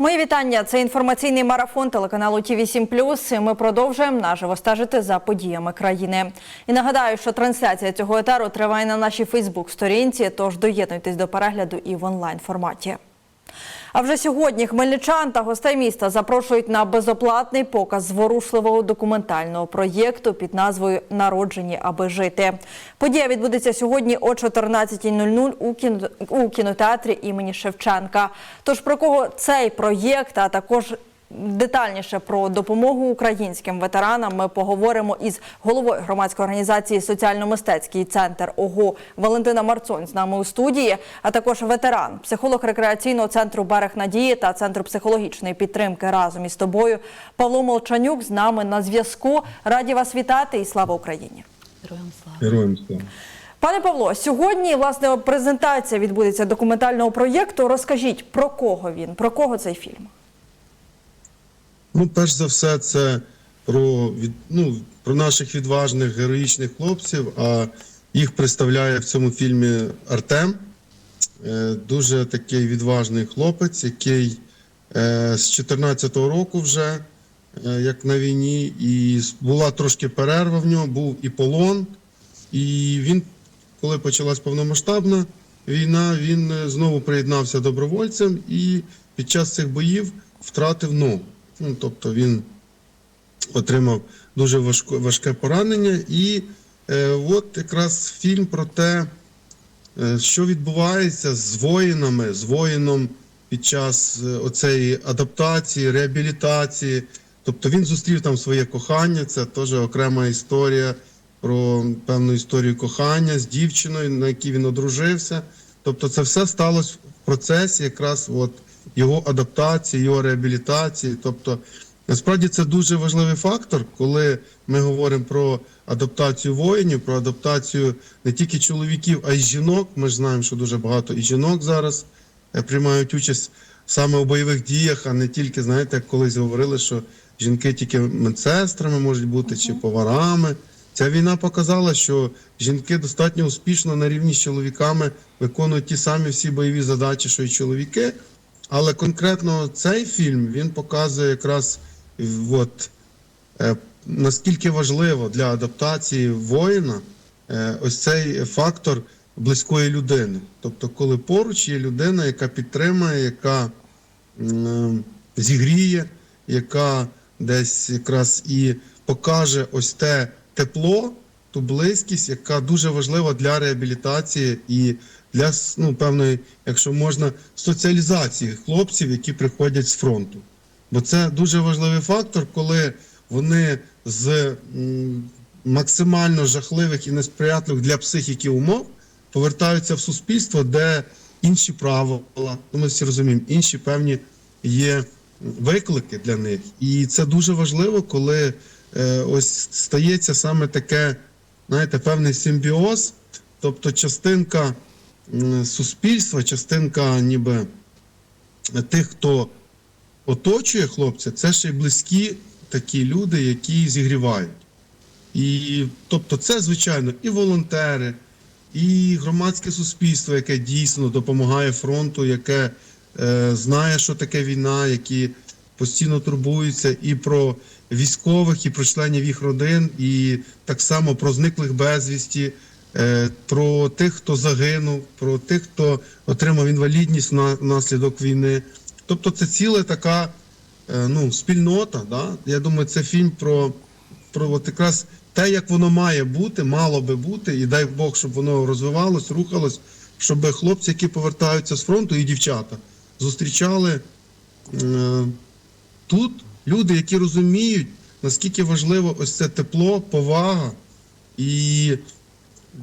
Мої вітання. Це інформаційний марафон телеканалу Ті 8 І Ми продовжуємо наживо стежити за подіями країни. І нагадаю, що трансляція цього етеру триває на нашій Фейсбук-сторінці. Тож доєднуйтесь до перегляду і в онлайн форматі. А вже сьогодні хмельничан та гостей міста запрошують на безоплатний показ зворушливого документального проєкту під назвою Народжені аби жити. Подія відбудеться сьогодні о 14.00 у кіно- у кінотеатрі імені Шевченка. Тож про кого цей проєкт, а також Детальніше про допомогу українським ветеранам ми поговоримо із головою громадської організації Соціально-мистецький центр ОГО Валентина Марцонь з нами у студії, а також ветеран, психолог рекреаційного центру Берег Надії та центру психологічної підтримки разом із тобою Павло Молчанюк з нами на зв'язку. Раді вас вітати і слава Україні! Героям слава. Героям слава. Пане Павло, сьогодні власне презентація відбудеться документального проєкту. Розкажіть про кого він, про кого цей фільм? Ну, перш за все, це про, ну, про наших відважних героїчних хлопців. А їх представляє в цьому фільмі Артем. Е, Дуже такий відважний хлопець, який е, з 14-го року вже, е, як на війні, і була трошки перерва в нього, був і полон. І він, коли почалась повномасштабна війна, він знову приєднався добровольцем і під час цих боїв втратив ногу. Ну, тобто він отримав дуже важко, важке поранення. І е, от якраз фільм про те, е, що відбувається з воїнами, з воїном під час е, оцеї адаптації, реабілітації. Тобто він зустрів там своє кохання, це теж окрема історія про певну історію кохання з дівчиною, на якій він одружився. Тобто, це все сталося в процесі якраз от його адаптації, його реабілітації. Тобто, насправді це дуже важливий фактор, коли ми говоримо про адаптацію воїнів, про адаптацію не тільки чоловіків, а й жінок. Ми ж знаємо, що дуже багато і жінок зараз е, приймають участь саме у бойових діях, а не тільки, знаєте, як колись говорили, що жінки тільки медсестрами можуть бути чи поварами. Ця війна показала, що жінки достатньо успішно на рівні з чоловіками виконують ті самі всі бойові задачі, що й чоловіки. Але конкретно цей фільм він показує якраз е, от, е, наскільки важливо для адаптації воїна е, ось цей фактор близької людини. Тобто, коли поруч є людина, яка підтримує, яка м, зігріє, яка десь якраз і покаже ось те тепло, ту близькість, яка дуже важлива для реабілітації і для ну, певної, якщо можна, соціалізації хлопців, які приходять з фронту. Бо це дуже важливий фактор, коли вони з максимально жахливих і несприятливих для психіки умов повертаються в суспільство, де інші правила, ну ми всі розуміємо, інші певні є виклики для них. І це дуже важливо, коли е, ось стається саме таке, знаєте, певний симбіоз, тобто частинка суспільства, частинка ніби тих, хто оточує хлопця, це ще й близькі такі люди, які зігрівають. І тобто, це, звичайно, і волонтери, і громадське суспільство, яке дійсно допомагає фронту, яке е, знає, що таке війна, які постійно турбуються і про військових, і про членів їх родин, і так само про зниклих безвісті, про тих, хто загинув, про тих, хто отримав інвалідність на- внаслідок війни. Тобто, це ціла така е, ну, спільнота. Да? Я думаю, це фільм про, про от якраз те, як воно має бути, мало би бути, і дай Бог, щоб воно розвивалось, рухалось, щоб хлопці, які повертаються з фронту, і дівчата зустрічали е, тут люди, які розуміють, наскільки важливо ось це тепло, повага і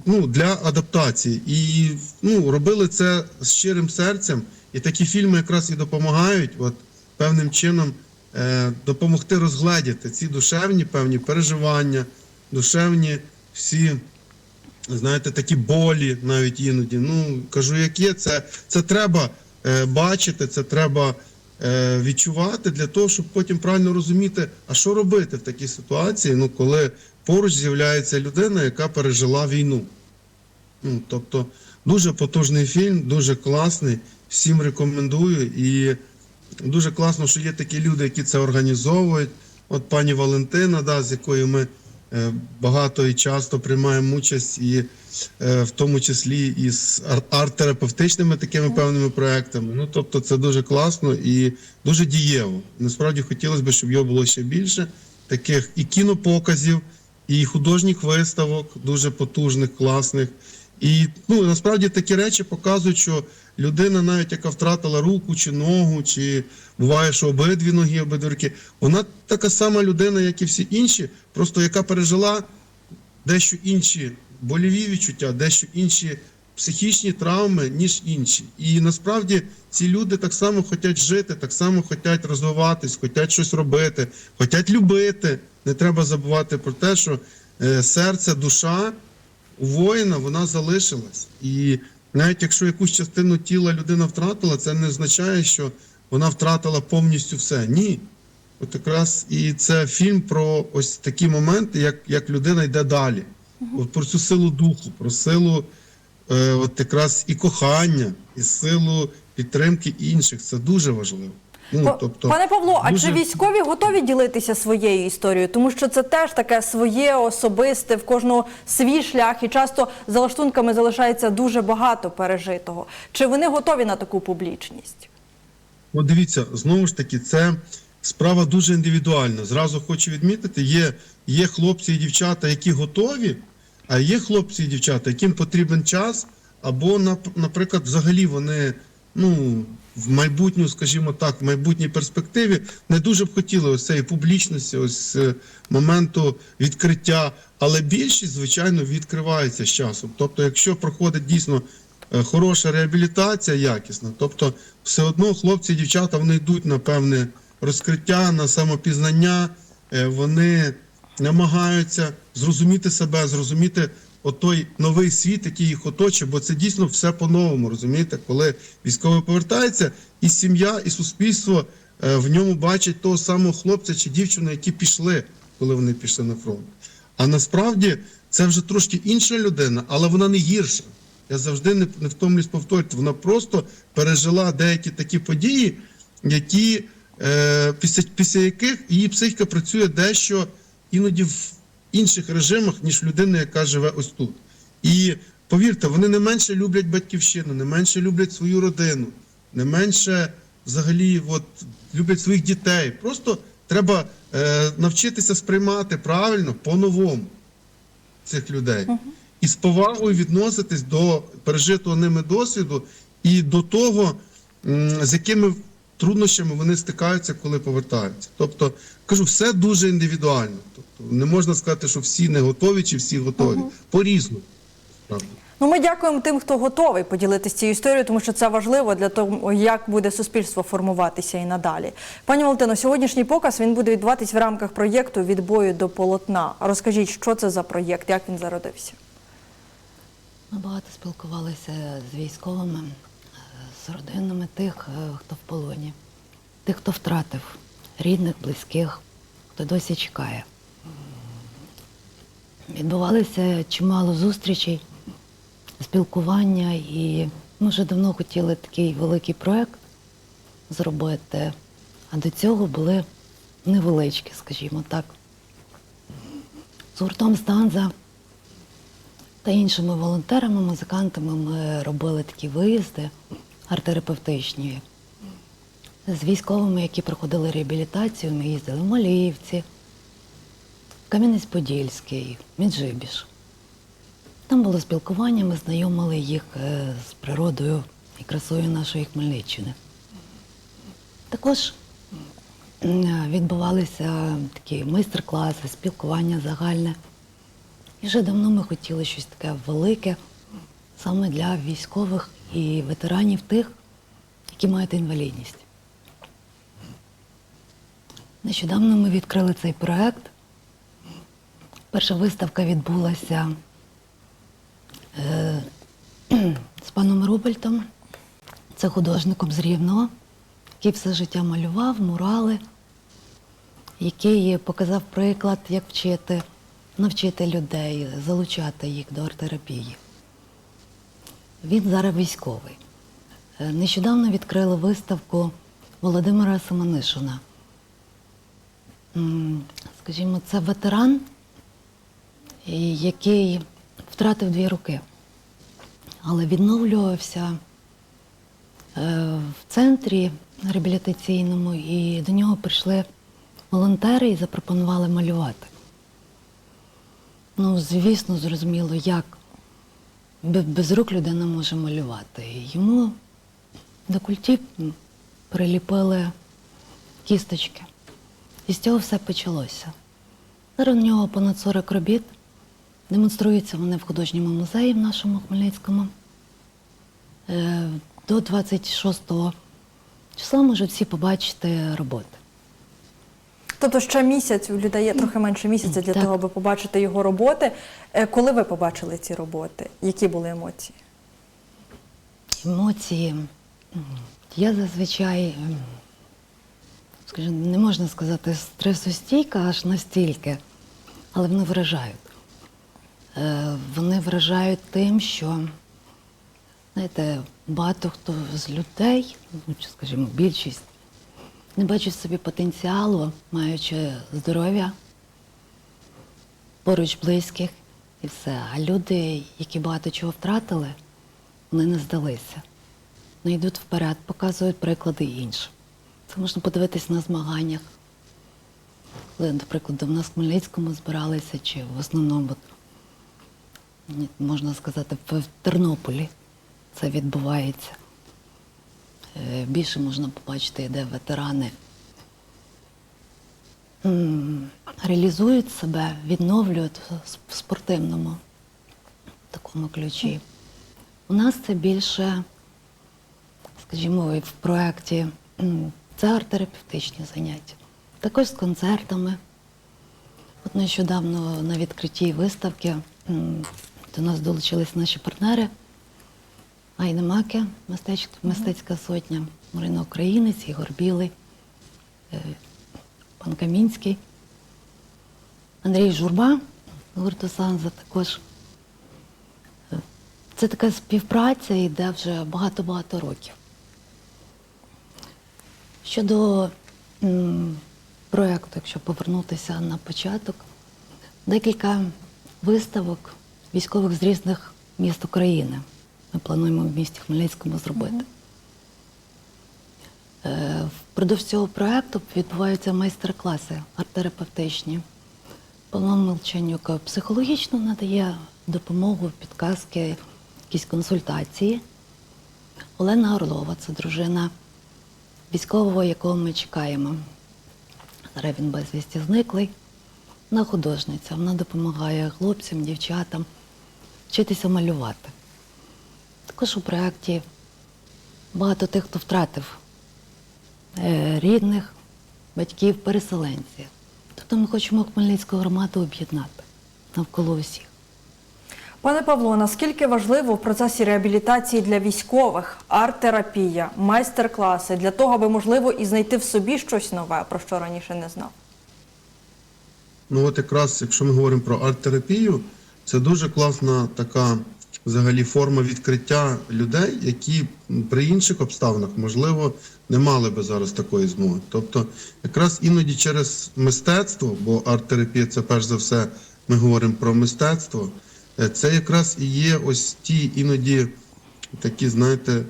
ну, для адаптації. І ну, робили це з щирим серцем. І такі фільми якраз і допомагають от, певним чином е, допомогти розгледіти ці душевні певні переживання, душевні всі, знаєте, такі болі навіть іноді. Ну, кажу, як є, це, це треба е, бачити, це треба е, відчувати для того, щоб потім правильно розуміти, а що робити в такій ситуації, ну, коли поруч з'являється людина, яка пережила війну. Ну, тобто дуже потужний фільм, дуже класний. Всім рекомендую. І Дуже класно, що є такі люди, які це організовують. От пані Валентина, да, з якою ми е, багато і часто приймаємо участь, і е, в тому числі і з арт-терапевтичними такими певними проектами. Ну тобто, це дуже класно і дуже дієво. Насправді хотілося б, щоб його було ще більше. Таких і кінопоказів, і художніх виставок, дуже потужних, класних. І ну насправді такі речі показують, що людина, навіть яка втратила руку чи ногу, чи буває, що обидві ноги, обидві руки, вона така сама людина, як і всі інші, просто яка пережила дещо інші больові відчуття, дещо інші психічні травми, ніж інші. І насправді ці люди так само хочуть жити, так само хочуть розвиватись, хочуть щось робити, хочуть любити. Не треба забувати про те, що е, серце, душа у воїна вона залишилась. І навіть якщо якусь частину тіла людина втратила, це не означає, що вона втратила повністю все. Ні. От якраз і це фільм про ось такі моменти, як, як людина йде далі. От про цю силу духу, про силу е, от якраз і кохання, і силу підтримки інших. Це дуже важливо. Ну, тобто, Пане Павло, а дуже- чи військові готові ділитися своєю історією? Тому що це теж таке своє особисте, в кожного свій шлях, і часто за лаштунками залишається дуже багато пережитого. Чи вони готові на таку публічність? От дивіться, знову ж таки, це справа дуже індивідуальна. Зразу хочу відмітити, є, є хлопці і дівчата, які готові, а є хлопці і дівчата, яким потрібен час, або, наприклад, взагалі вони ну, в майбутню, скажімо так, в майбутній перспективі не дуже б хотіли ось цієї публічності, ось е, моменту відкриття. Але більшість, звичайно, відкривається з часом. Тобто, якщо проходить дійсно е, хороша реабілітація, якісна, тобто все одно хлопці і дівчата вони йдуть на певне розкриття, на самопізнання, е, вони намагаються зрозуміти себе, зрозуміти отой новий світ, який їх оточує, бо це дійсно все по-новому, розумієте, коли військовий повертається, і сім'я, і суспільство е, в ньому бачать того самого хлопця чи дівчину, які пішли, коли вони пішли на фронт. А насправді це вже трошки інша людина, але вона не гірша. Я завжди не, не втомлюсь повторювати. Вона просто пережила деякі такі події, які е, після, після яких її психіка працює дещо іноді в інших режимах, ніж людина, яка живе ось тут. І повірте, вони не менше люблять батьківщину, не менше люблять свою родину, не менше взагалі от, люблять своїх дітей. Просто треба е, навчитися сприймати правильно по-новому цих людей і з повагою відноситись до пережитого ними досвіду і до того, з якими труднощами вони стикаються, коли повертаються. Тобто, кажу, все дуже індивідуально. Тобто, не можна сказати, що всі не готові чи всі готові. По-різному. Правда. Ну, ми дякуємо тим, хто готовий поділитися цією історією, тому що це важливо для того, як буде суспільство формуватися і надалі. Пані Валентино, сьогоднішній показ він буде відбуватись в рамках проєкту від бою до полотна. Розкажіть, що це за проєкт, як він зародився? Ми багато спілкувалися з військовими, з родинами тих, е, хто в полоні, тих, хто втратив рідних, близьких, хто досі чекає. Відбувалося чимало зустрічей, спілкування, і ми вже давно хотіли такий великий проект зробити, а до цього були невеличкі, скажімо так. З гуртом Станза та іншими волонтерами, музикантами ми робили такі виїзди арт-терапевтичні. З військовими, які проходили реабілітацію, ми їздили в Маліївці, Кам'янець-Подільський, Мінджибіж. Там було спілкування, ми знайомили їх е, з природою і красою нашої Хмельниччини. Також відбувалися такі майстер-класи, спілкування загальне. І вже давно ми хотіли щось таке велике саме для військових і ветеранів тих, які мають інвалідність. Нещодавно ми відкрили цей проект. Перша виставка відбулася е, з паном Рубельтом. Це художником з Рівного, який все життя малював, мурали, який показав приклад, як вчити, навчити людей, залучати їх до арт-терапії. Він зараз військовий. Е, Нещодавно відкрили виставку Володимира Семенишина. Скажімо, це ветеран, який втратив дві руки, але відновлювався е, в центрі реабілітаційному, і до нього прийшли волонтери і запропонували малювати. Ну, звісно, зрозуміло, як без рук людина може малювати. Йому до культів приліпили кісточки. І з цього все почалося. Зараз у нього понад 40 робіт. Демонструються вони в художньому музеї в нашому Хмельницькому. Е, До 26 числа можуть всі побачити роботи. Тобто ще місяць у людей є трохи менше місяця для Так. того, аби побачити його роботи. Е, Коли ви побачили ці роботи? Які були емоції? Емоції. Я зазвичай, скажімо, не можна сказати стресостійка аж настільки, але вони вражають. Е, Вони вражають тим, що, знаєте, багато хто з людей, ну, скажімо, більшість, не бачить собі потенціалу, маючи здоров'я, поруч близьких і все. А люди, які багато чого втратили, вони не здалися. Вони йдуть вперед, показують приклади іншим. Це можна подивитись на змаганнях. Коли, наприклад, в нас в Хмельницькому збиралися, чи в основному, можна сказати, в Тернополі це відбувається. Е, Більше можна побачити, де ветерани реалізують себе, відновлюють в спортивному такому ключі. У нас це більше, скажімо, в проєкті це арт-терапевтичні заняття. Також з концертами. От нещодавно на відкритті виставки до нас долучились наші партнери. Айна Маке, мистеч- мистецька сотня, Марина Українець, Ігор Білий, е, пан Камінський, Андрій Журба, гурту Санза також. Е, Це така співпраця йде вже багато-багато років. Щодо проєкту, якщо повернутися на початок, декілька виставок військових з різних міст України. Ми плануємо в місті Хмельницькому зробити. Е, Впродовж цього проєкту відбуваються майстер-класи арт-терапевтичні. Павло Милчанюк психологічно надає допомогу, підказки, якісь консультації. Олена Орлова це дружина військового, якого ми чекаємо. Зараз він безвісті зниклий. Вона художниця, вона допомагає хлопцям, дівчатам вчитися малювати. Також у проєкті багато тих, хто втратив е, рідних, батьків, переселенців. Тобто ми хочемо Хмельницьку громаду об'єднати навколо усіх. Пане Павло, наскільки важливо в процесі реабілітації для військових арт-терапія, майстер-класи для того, аби можливо і знайти в собі щось нове, про що раніше не знав? Ну от якраз, якщо ми говоримо про арт-терапію, це дуже класна така взагалі форма відкриття людей, які при інших обставинах, можливо, не мали би зараз такої змоги. Тобто, якраз іноді через мистецтво, бо арт-терапія це перш за все, ми говоримо про мистецтво, е, це якраз і є ось ті іноді такі, знаєте,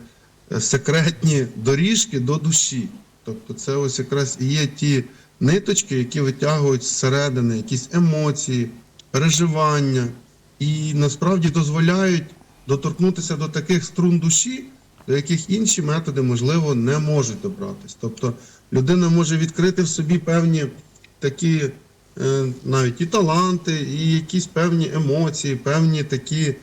е, секретні доріжки до душі. Тобто, це ось якраз і є ті ниточки, які витягують зсередини якісь емоції, переживання, і насправді дозволяють доторкнутися до таких струн душі, до яких інші методи, можливо, не можуть добратись. Тобто людина може відкрити в собі певні такі е, навіть і таланти, і якісь певні емоції, певні такі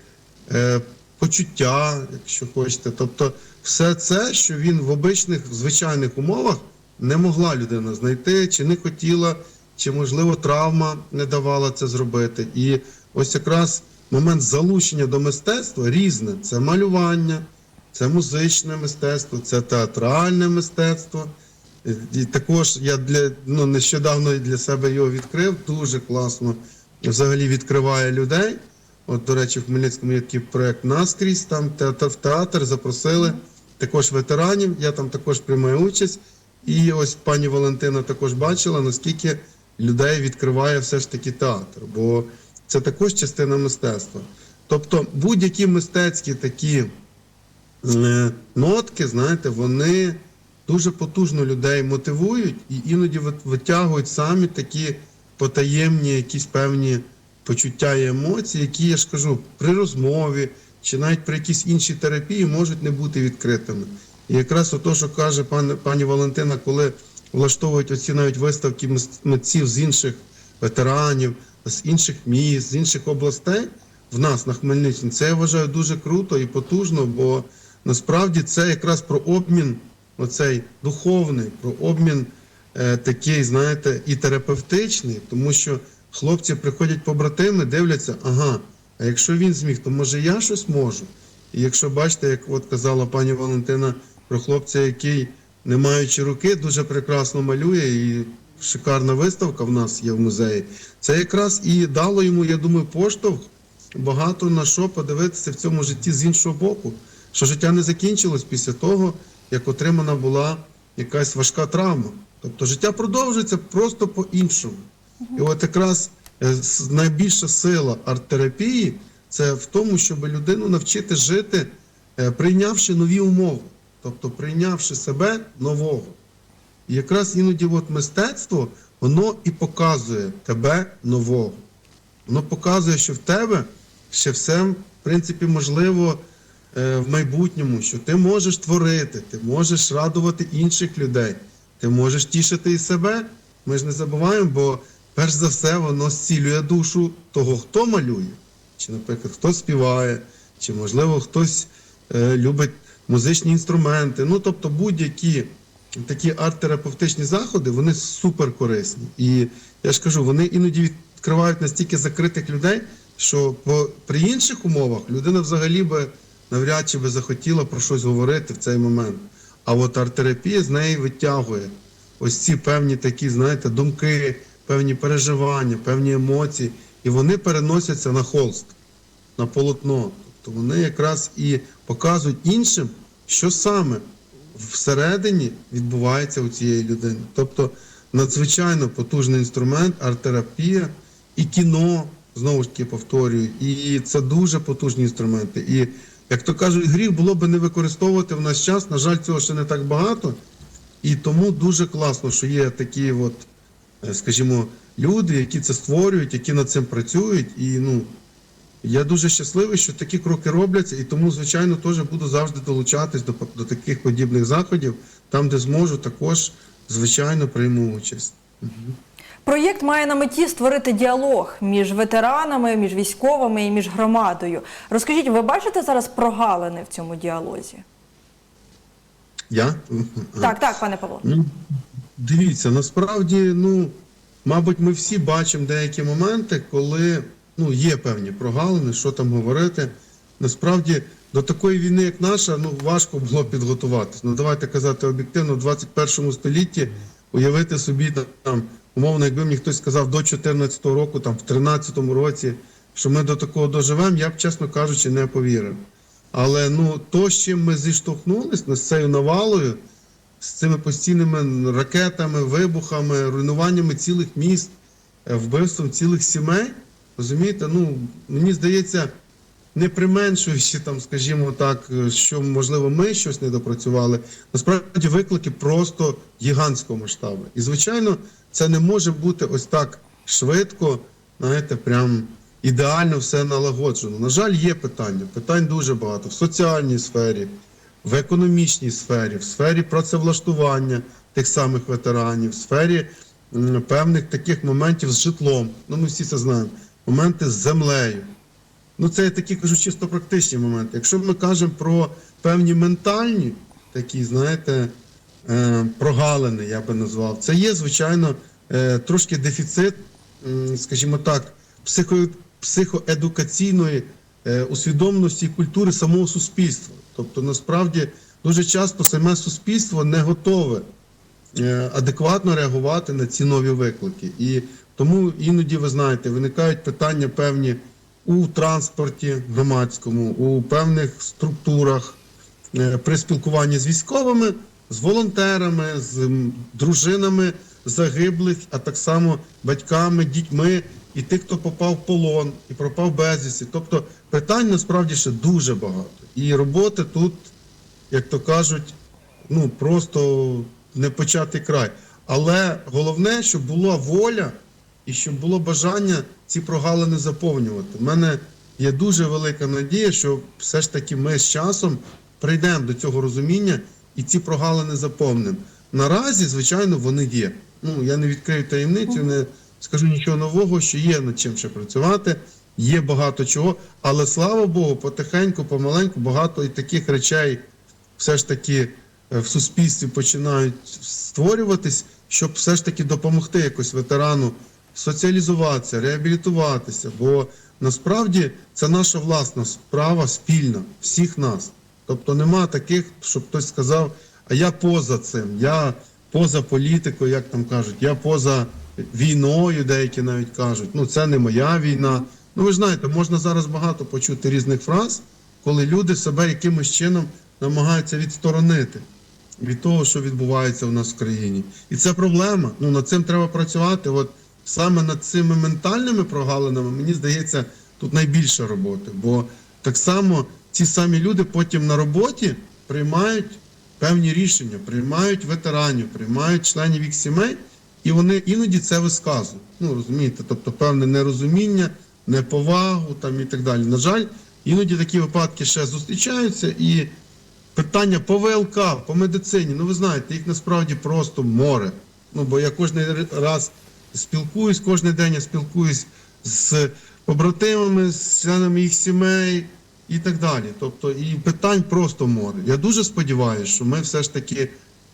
е, почуття, якщо хочете. Тобто, все це, що він в обичних звичайних умовах не могла людина знайти, чи не хотіла, чи можливо травма не давала це зробити. І ось якраз момент залучення до мистецтва різне: це малювання, це музичне мистецтво, це театральне мистецтво. І також я для ну нещодавно для себе його відкрив. Дуже класно взагалі відкриває людей. От, до речі, в Хмельницькому є такий проект наскрізь. Там театр в театр запросили також ветеранів. Я там також приймаю участь. І ось пані Валентина також бачила, наскільки людей відкриває все ж таки театр, бо це також частина мистецтва. Тобто будь-які мистецькі такі е, нотки, знаєте, вони дуже потужно людей мотивують і іноді витягують самі такі потаємні, якісь певні почуття і емоції, які я ж кажу, при розмові чи навіть при якійсь іншій терапії можуть не бути відкритими. І якраз ото, що каже пан, пані Валентина, коли влаштовують оці навіть виставки митців з інших ветеранів, з інших міст, з інших областей. В нас на Хмельниччині, це я вважаю дуже круто і потужно, бо насправді це якраз про обмін, оцей духовний, про обмін е, такий, знаєте, і терапевтичний, тому що хлопці приходять побратими, дивляться, ага, а якщо він зміг, то може я щось можу. І якщо бачите, як от казала пані Валентина про хлопця, який, не маючи руки, дуже прекрасно малює, і шикарна виставка в нас є в музеї, це якраз і дало йому, я думаю, поштовх багато на що подивитися в цьому житті з іншого боку, що життя не закінчилось після того, як отримана була якась важка травма. Тобто життя продовжується просто по-іншому. І от якраз е, найбільша сила арт-терапії це в тому, щоб людину навчити жити, е, прийнявши нові умови, тобто прийнявши себе нового. І якраз іноді от мистецтво, воно і показує тебе нового. Воно показує, що в тебе ще все, в принципі, можливо е, в майбутньому, що ти можеш творити, ти можеш радувати інших людей, ти можеш тішити і себе. Ми ж не забуваємо, бо перш за все воно зцілює душу того, хто малює, чи, наприклад, хто співає, чи, можливо, хтось е, любить музичні інструменти. Ну, тобто, будь-які такі арт-терапевтичні заходи, вони супер корисні. І я ж кажу, вони іноді відкривають настільки закритих людей, що по, при інших умовах людина взагалі би навряд чи би захотіла про щось говорити в цей момент. А от арт-терапія з неї витягує ось ці певні такі, знаєте, думки, певні переживання, певні емоції, і вони переносяться на холст, на полотно. Тобто вони якраз і показують іншим, що саме всередині відбувається у цієї людини. Тобто надзвичайно потужний інструмент, арт-терапія і кіно, знову ж таки повторюю, і це дуже потужні інструменти. І як то кажуть, гріх було би не використовувати в наш час. На жаль, цього ще не так багато. І тому дуже класно, що є такі, от, е, скажімо, люди, які це створюють, які над цим працюють. І ну, я дуже щасливий, що такі кроки робляться, і тому, звичайно, теж буду завжди долучатись до, до таких подібних заходів, там, де зможу, також, звичайно, прийму участь. Проєкт має на меті створити діалог між ветеранами, між військовими і між громадою. Розкажіть, ви бачите зараз прогалини в цьому діалозі? Я? Так, так, пане Павло. Ну, дивіться, насправді, ну, мабуть, ми всі бачимо деякі моменти, коли ну, є певні прогалини, що там говорити. Насправді, до такої війни, як наша, ну, важко було підготуватися. Ну, давайте казати об'єктивно, в 21 столітті уявити собі там, умовно, якби мені хтось сказав до 2014 року, там, в 2013 році, що ми до такого доживемо, я б, чесно кажучи, не повірив. Але ну, то, з чим ми зіштовхнулися ну, з цією навалою, з цими постійними ракетами, вибухами, руйнуваннями цілих міст, е, вбивством цілих сімей, розумієте, ну, мені здається, не применшуючи там, скажімо так, е, що можливо ми щось не допрацювали, насправді виклики просто гігантського масштабу. І звичайно, це не може бути ось так швидко, знаєте, прям ідеально все налагоджено. На жаль, є питання. Питань дуже багато в соціальній сфері, в економічній сфері, в сфері працевлаштування тих самих ветеранів, в сфері певних таких моментів з житлом. Ну, ми всі це знаємо. Моменти з землею. Ну, це я такі кажу чисто практичні моменти. Якщо ми кажемо про певні ментальні, такі, знаєте, е, прогалини, я би назвав, це є, звичайно, е, трошки дефіцит, скажімо так, психо, психоедукаційної е, усвідомленості і культури самого суспільства. Тобто, насправді, дуже часто саме суспільство не готове адекватно реагувати на ці нові виклики. І тому іноді, ви знаєте, виникають питання певні у транспорті громадському, у певних структурах е, при спілкуванні з військовими. з волонтерами, з дружинами загиблих, а так само батьками, дітьми і тих, хто попав в полон і пропав безвісті. Тобто питань насправді ще дуже багато. І роботи тут, як то кажуть, ну просто не початий край. Але головне, щоб була воля і щоб було бажання ці прогалини заповнювати. У мене є дуже велика надія, що все ж таки ми з часом прийдемо до цього розуміння і ці прогалини заповнимо. Наразі, звичайно, вони є. Ну я не відкрию таємницю, не скажу нічого нового, що є над чим ще працювати. Є багато чого, але слава Богу, потихеньку, помаленьку, багато і таких речей все ж таки е, в суспільстві починають створюватись, щоб все ж таки допомогти якось ветерану соціалізуватися, реабілітуватися. Бо насправді це наша власна справа спільна всіх нас. Тобто нема таких, щоб хтось сказав, а я поза цим, я поза політикою, як там кажуть, я поза війною, деякі навіть кажуть, ну це не моя війна. Ну ви знаєте, можна зараз багато почути різних фраз, коли люди себе якимось чином намагаються відсторонити від того, що відбувається у нас в країні. І це проблема. Ну над цим треба працювати. От саме над цими ментальними прогалинами, мені здається, тут найбільше роботи. Бо так само ці самі люди потім на роботі приймають певні рішення, приймають ветеранів, приймають членів їх сімей, і вони іноді це висказують. Ну розумієте, тобто певне нерозуміння, неповагу там і так далі. На жаль, іноді такі випадки ще зустрічаються і питання по ВЛК, по медицині, ну ви знаєте, їх насправді просто море. Ну бо я кожен раз спілкуюсь, кожен день я спілкуюсь з побратимами, з членами їх сімей і так далі. Тобто, і питань просто море. Я дуже сподіваюся, що ми все ж таки,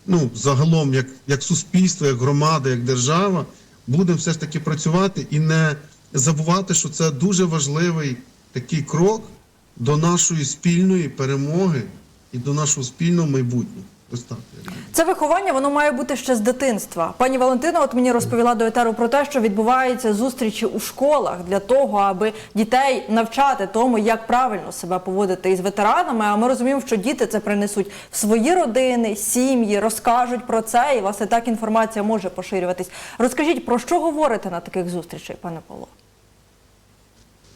ну загалом, як, як суспільство, як громада, як держава, будемо все ж таки працювати і не забувати, що це дуже важливий такий крок до нашої спільної перемоги і до нашого спільного майбутнього. Ось так. Це виховання воно має бути ще з дитинства. Пані Валентина, от мені розповіла до етеру про те, що відбуваються зустрічі у школах для того, аби дітей навчати тому, як правильно себе поводити із ветеранами. А ми розуміємо, що діти це принесуть в свої родини, сім'ї, розкажуть про це, і власне так інформація може поширюватись. Розкажіть про що говорите на таких зустрічах, пане Павло?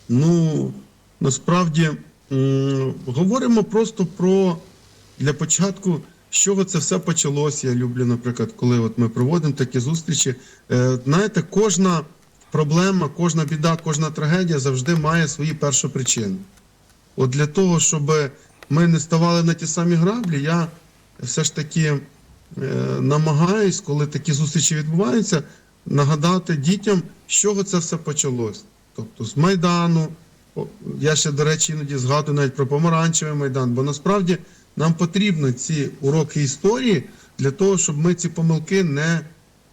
Ну насправді говоримо просто про для початку, з чого це все почалося. Я люблю, наприклад, коли от ми проводимо такі зустрічі. Е, знаєте, кожна проблема, кожна біда, кожна трагедія завжди має свої першопричини. От для того, щоб ми не ставали на ті самі граблі, я все ж таки е, намагаюсь, коли такі зустрічі відбуваються, нагадати дітям, з чого це все почалось. Тобто з Майдану. Я ще, до речі, іноді згадую навіть про помаранчевий майдан, бо насправді нам потрібні ці уроки історії для того, щоб ми ці помилки не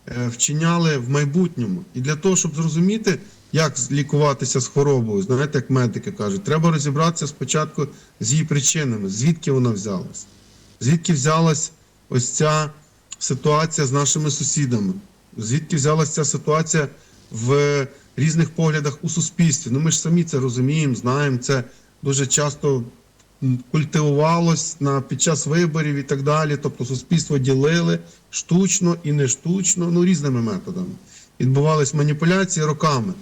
е, вчиняли в майбутньому. І для того, щоб зрозуміти, як лікуватися з хворобою, знаєте, як медики кажуть, треба розібратися спочатку з її причинами, звідки вона взялась, звідки взялась ось ця ситуація з нашими сусідами, звідки взялася ця ситуація в різних поглядах у суспільстві. Ну ми ж самі це розуміємо, знаємо. Це дуже часто культивувалось на під час виборів і так далі. Тобто суспільство ділили штучно і не штучно, ну різними методами. Відбувались маніпуляції роками.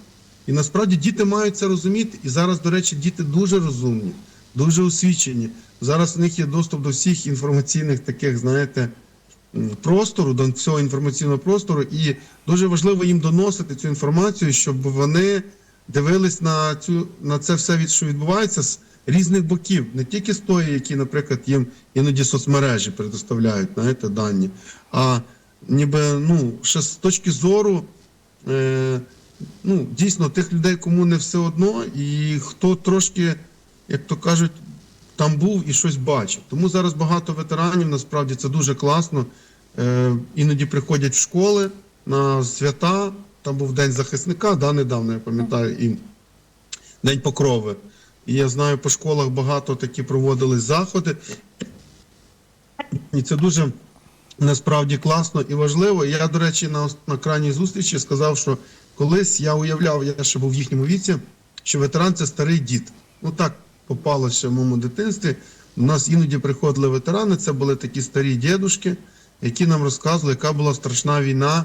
І насправді діти мають це розуміти. І зараз, до речі, діти дуже розумні, дуже освічені. Зараз у них є доступ до всіх інформаційних таких, знаєте, простору, до всього інформаційного простору, і дуже важливо їм доносити цю інформацію, щоб вони дивились на цю на це все, що відбувається різних боків, не тільки з тої, які, наприклад, їм іноді соцмережі предоставляють, знаєте, дані, а ніби ну, ще з точки зору. Е, Ну, дійсно, тих людей, кому не все одно, і хто трошки, як то кажуть, там був і щось бачив. Тому зараз багато ветеранів, насправді це дуже класно. Е, іноді приходять в школи на свята. Там був День захисника, да, недавно, я пам'ятаю, і День Покрови. І я знаю, по школах багато такі проводились заходи. І це дуже насправді класно і важливо. Я, до речі, на, на крайній зустрічі сказав, що колись я уявляв, я ще був в їхньому віці, що ветеран це старий дід. Ну так попало ще в моєму дитинстві. До нас іноді приходили ветерани, це були такі старі дідушки, які нам розказували, яка була страшна війна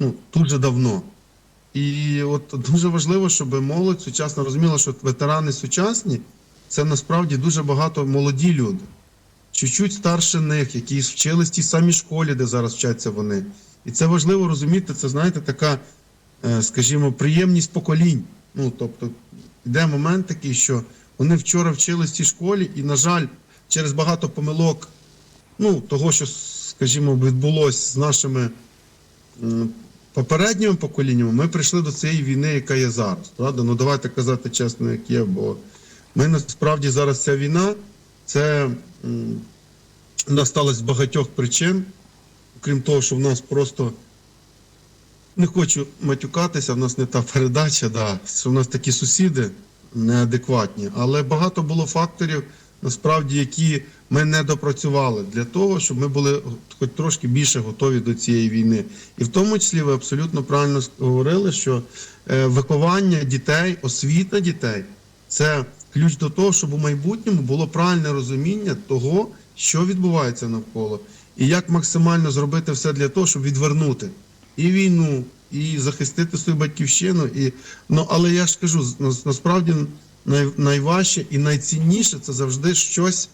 ну, дуже давно. І от дуже важливо, щоб молодь сучасно розуміла, що ветерани сучасні це насправді дуже багато молоді люди, чуть-чуть старше них, які вчились в тій самій школі, де зараз вчаться вони. І це важливо розуміти, це знаєте, така, е, скажімо, приємність поколінь. Ну, тобто, йде момент такий, що вони вчора вчились в цій школі, і, на жаль, через багато помилок, ну, того, що, скажімо, відбулося з нашими попередніми поколіннями, ми прийшли до цієї війни, яка є зараз. Правда? Ну давайте казати чесно, як є, бо ми насправді зараз ця війна, це вона з багатьох причин, окрім того, що в нас просто не хочу матюкатися, в нас не та передача, да, що в нас такі сусіди неадекватні, але багато було факторів, насправді, які ми не допрацювали для того, щоб ми були хоч трошки більше готові до цієї війни. І в тому числі ви абсолютно правильно говорили, що е, виховання дітей, освіта дітей це ключ до того, щоб у майбутньому було правильне розуміння того, що відбувається навколо, і як максимально зробити все для того, щоб відвернути і війну, і захистити свою батьківщину. І, ну, але я ж кажу, насправді найважче і найцінніше це завжди щось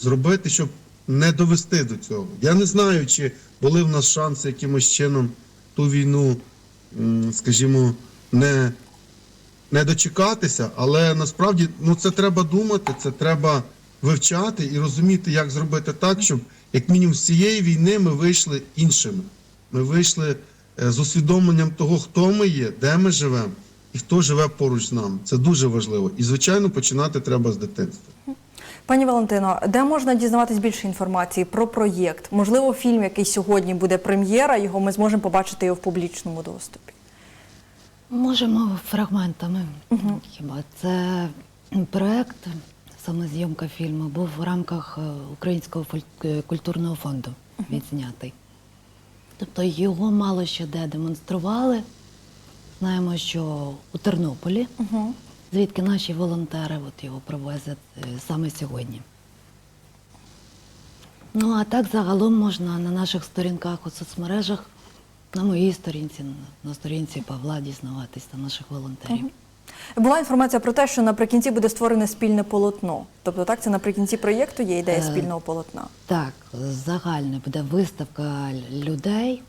зробити, щоб не довести до цього. Я не знаю, чи були в нас шанси якимось чином ту війну, скажімо, не, не дочекатися, але насправді ну, це треба думати, це треба вивчати і розуміти, як зробити так, щоб як мінімум з цієї війни ми вийшли іншими. Ми вийшли е, з усвідомленням того, хто ми є, де ми живемо і хто живе поруч з нами. Це дуже важливо. І, звичайно, починати треба з дитинства. Пані Валентино, де можна дізнаватись більше інформації про проєкт? Можливо, фільм, який сьогодні буде прем'єра, його ми зможемо побачити і в публічному доступі. Можемо фрагментами. Хіба це проект, саме зйомка фільму, був в рамках е, Українського е, культурного фонду відзнятий. Тобто його мало ще де демонстрували. Знаємо, що у Тернополі, звідки наші волонтери от його привезуть е, саме сьогодні. Ну а так загалом можна на наших сторінках у соцмережах, на моїй сторінці, на- на сторінці Павла дізнаватись та наших волонтерів. Була інформація про те, що наприкінці буде створене спільне полотно. Тобто, так, це наприкінці проєкту є ідея Е, спільного полотна. Так, загальна буде виставка людей,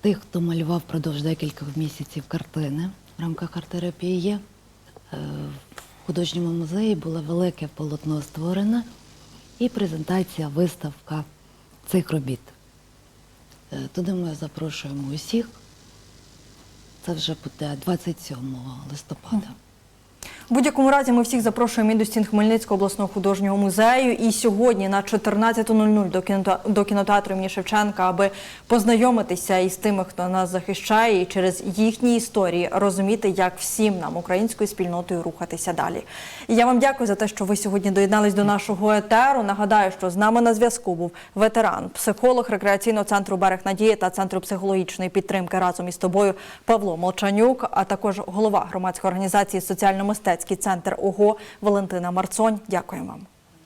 тих, хто малював впродовж декількох місяців картини в рамках арт-терапії. Е, В художньому музеї було велике полотно створене і презентація, виставка цих робіт. Е, Туди ми запрошуємо усіх. Це вже буде 27 листопада. В будь-якому разі ми всіх запрошуємо і до стін Хмельницького обласного художнього музею. І сьогодні на 14.00 до кінотеатру імені Шевченка, аби познайомитися із тими, хто нас захищає, і через їхні історії розуміти, як всім нам українською спільнотою рухатися далі. І я вам дякую за те, що ви сьогодні доєднались до нашого етеру. Нагадаю, що з нами на зв'язку був ветеран, психолог рекреаційного центру Берег Надії та центру психологічної підтримки разом із тобою Павло Молчанюк, а також голова громадської організації Соціально-мистецький центр ОГО Валентина Марцонь. Дякую вам.